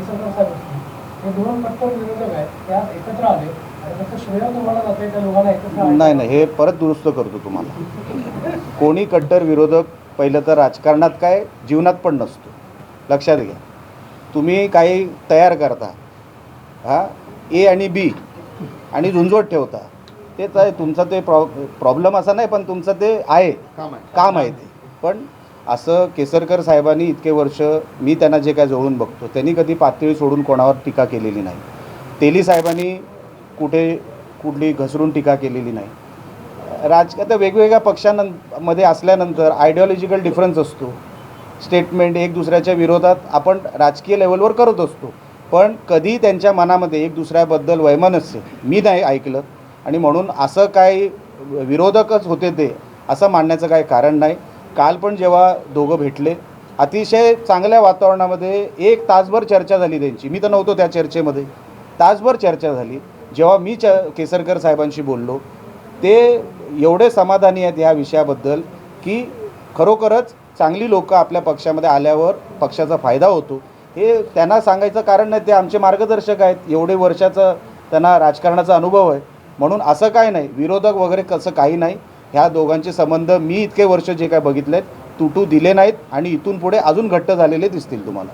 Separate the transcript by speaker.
Speaker 1: साहेब असतील. हे दोन कट्टर विरोधक आहेत. त्यात एकत्र आले. आणि फक्त श्रेय तुम्हाला जाते त्या दोघांना एकत्र आणायचं.
Speaker 2: नाही नाही. हे परत दुरुस्त करतो तुम्हाला. कोणी कट्टर विरोधक पहिलं तर राजकारणात काय? जीवनात पण नसतो. लक्षात घ्या. तुम्ही काही तयार करता. हां? ए आणि बी आणि झुंजवट ठेवता. तेच आहे. तुमचं ते प्रॉ प्रॉब्लेम असा नाही पण तुमचं ते आहे. काम आहे ते. पण असं केसरकर साहेबांनी इतके वर्ष मी त्यांना जे काय जवळून बघतो त्यांनी कधी पातळी सोडून कोणावर टीका केलेली नाही. तेली साहेबांनी कुठे कुठली घसरून टीका केलेली नाही. राज आता वेगवेगळ्या पक्षांमध्ये असल्यानंतर आयडिओलॉजिकल डिफरन्स असतो. स्टेटमेंट एक दुसऱ्याच्या विरोधात आपण राजकीय लेवलवर करत असतो. पण कधी त्यांच्या मनामध्ये एक दुसऱ्याबद्दल वैमनस्य मी नाही ऐकलं. आणि म्हणून असं काय विरोधकच होते ते असं मानण्याचं काही कारण नाही. काल पण जेव्हा दोघं भेटले अतिशय चांगल्या वातावरणामध्ये एक तासभर चर्चा झाली त्यांची. मी तर नव्हतो त्या चर्चेमध्ये. तासभर चर्चा झाली. जेव्हा मी च केसरकर साहेबांशी बोललो ते एवढे समाधानी आहेत ह्या विषयाबद्दल की खरोखरच चांगली लोकं आपल्या पक्षामध्ये आल्यावर पक्षाचा फायदा होतो. हे त्यांना सांगायचं कारण नाही ते आमचे मार्गदर्शक आहेत. एवढे वर्षाचं त्यांना राजकारणाचा अनुभव आहे. म्हणून असं काय नाही. विरोधक वगैरे कसं काही नाही. ह्या दोघांचे संबंध मी इतके वर्ष जे काय बघितले आहेत तुटू दिले नाहीत आणि इथून पुढे अजून घट्ट झालेले दिसतील तुम्हाला.